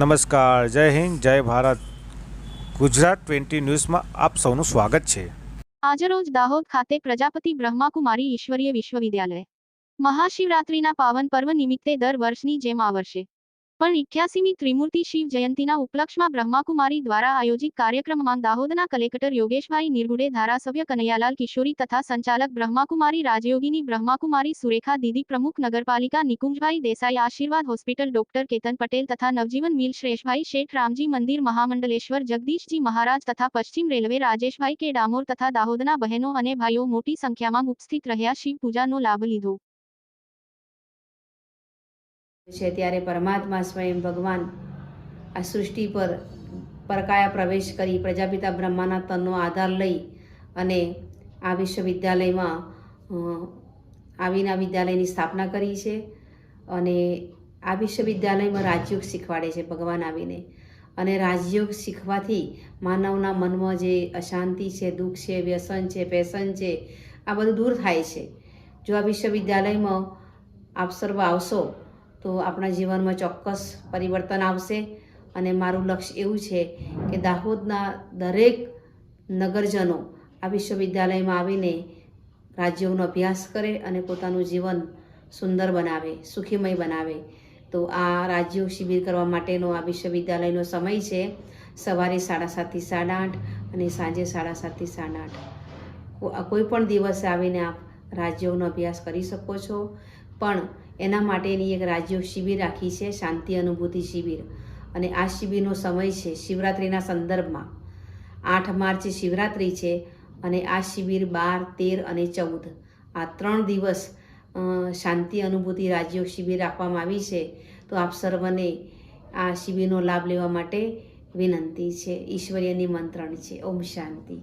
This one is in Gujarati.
નમસ્કાર, જય હિન્દ, જય ભારત. ગુજરાત ટ્વેન્ટી ન્યૂઝમાં આપ સૌનું સ્વાગત છે. આજરોજ દાહોદ ખાતે પ્રજાપતિ બ્રહ્માકુમારી ઈશ્વરીય વિશ્વવિદ્યાલય. મહાશિવરાત્રીના પાવન પર્વ નિમિત્તે દર વર્ષની જેમ આ વર્ષે પણ ઇઠ્યાસીમી ત્રિમૂર્તિ શિવ જયંતિના ઉપલક્ષમાં બ્રહ્માકુમારી દ્વારા આયોજિત કાર્યક્રમમાં દાહોદના કલેક્ટર યોગેશભાઈ નિર્ગુડે ધારાસભ્ય કનૈયાલાલ કિશોરી તથા સંચાલક બ્રહ્માકુમારી રાજયોગીની બ્રહ્માકુમારી સુરેખા દીદી પ્રમુખ નગરપાલિકા નિકુંજભાઈ દેસાઈ આશીર્વાદ હોસ્પિટલ ડોક્ટર કેતન પટેલ તથા નવજીવન મિલ શ્રેષભાઈ શેઠ રામજી મંદિર મહામંડલેશ્વર જગદીશજી મહારાજ તથા પશ્ચિમ રેલવે રાજેશભાઈ કે ડામોર તથા દાહોદના બહેનો અને ભાઈઓ મોટી સંખ્યામાં ઉપસ્થિત રહ્યા શિવ પૂજાનો લાભ લીધો. છે ત્યારે પરમાત્મા સ્વયં ભગવાન આ સૃષ્ટિ પર પરકાયા પ્રવેશ કરી પ્રજાપિતા બ્રહ્માના તનનો આધાર લઈ અને આ વિશ્વવિદ્યાલયમાં આવીને આ વિદ્યાલયની સ્થાપના કરી છે અને આ વિશ્વવિદ્યાલયમાં રાજયોગ શીખવાડે છે ભગવાન આવીને. અને રાજયોગ શીખવાથી માનવના મનમાં જે અશાંતિ છે, દુઃખ છે, વ્યસન છે, પેશન છે, આ બધું દૂર થાય છે. જો આ વિશ્વવિદ્યાલયમાં આપ સર્વ આવશો તો આપણા જીવનમાં ચોક્કસ પરિવર્તન આવશે. અને મારું લક્ષ્ય એવું છે કે દાહોદના દરેક નગરજનો આ વિશ્વવિદ્યાલયમાં આવીને રાજ્યોનો અભ્યાસ કરે અને પોતાનું જીવન સુંદર બનાવે, સુખીમય બનાવે. તો આ રાજ્યો શિબિર કરવા માટેનો આ વિશ્વવિદ્યાલયનો સમય છે સવારે સાડા સાતથી સાડા આઠ અને સાંજે સાડા સાતથી સાડા આઠ. કોઈ પણ દિવસે આવીને આપ રાજ્યોનો અભ્યાસ કરી શકો છો. પણ એના માટેની એક રાજ્યો શિબિર રાખી છે, શાંતિ અનુભૂતિ શિબિર. અને આ શિબિરનો સમય છે શિવરાત્રિના સંદર્ભમાં. આઠ માર્ચે શિવરાત્રિ છે અને આ શિબિર બાર, તેર અને ચૌદ. આ ત્રણ દિવસ શાંતિ અનુભૂતિ રાજ્યો શિબિર રાખવામાં આવી છે, તો આપ સર્વને આ શિબિરનો લાભ લેવા માટે વિનંતી છે. ઈશ્વરીય નિમંત્રણ છે. ઓમ શાંતિ.